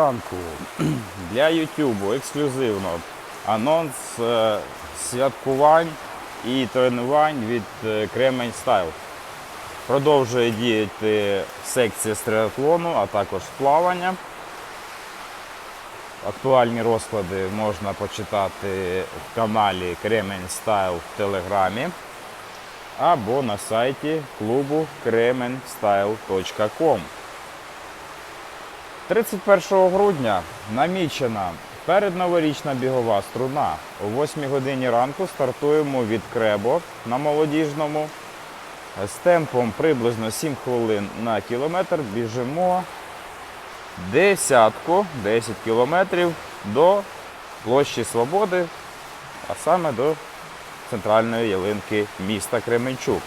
ранку. Для YouTube ексклюзивно анонс е, святкувань і тренувань від е, Кремень Стайл. Продовжує діяти секція з а також плавання. Актуальні розклади можна почитати в каналі Кремень Стайл в Телеграмі або на сайті клубу kremenstyle.com. 31 грудня намічена передноворічна бігова струна. О 8 годині ранку стартуємо від Кребо на молодіжному. З темпом приблизно 7 хвилин на кілометр біжимо десятку, 10 кілометрів до площі Свободи, а саме до центральної ялинки міста Кременчук.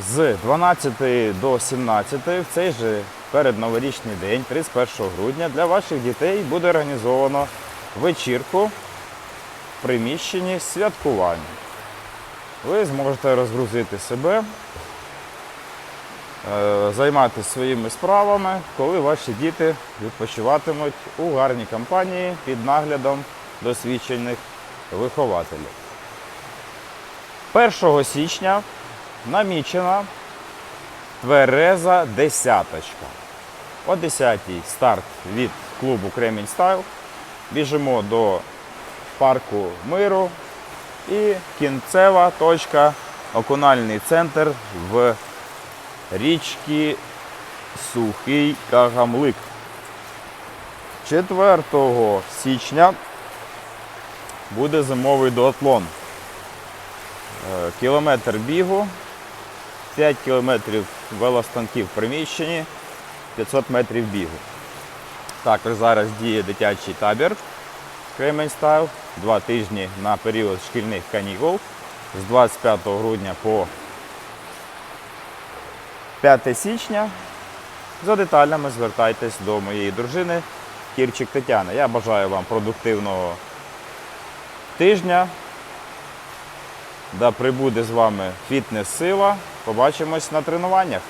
З 12 до 17 в цей же передноворічний день, 31 грудня, для ваших дітей буде організовано вечірку в приміщенні святкування. Ви зможете розгрузити себе, е, займатися своїми справами, коли ваші діти відпочиватимуть у гарній компанії під наглядом досвідчених вихователів. 1 січня намічена твереза десяточка. О 10 старт від клубу Кремінь Стайл. Біжимо до парку миру і кінцева точка окунальний центр в річці Сухий Кагамлик. 4 січня буде зимовий дуатлон. Е, Кілометр бігу, 5 кілометрів велостанків в приміщенні, 500 метрів бігу. Також зараз діє дитячий табір Кремень Стайл. Два тижні на період шкільних канікул з 25 грудня по 5 січня. За деталями звертайтесь до моєї дружини Кірчик Тетяни. Я бажаю вам продуктивного тижня. Да прибуде з вами фітнес-сила. Побачимось на тренуваннях.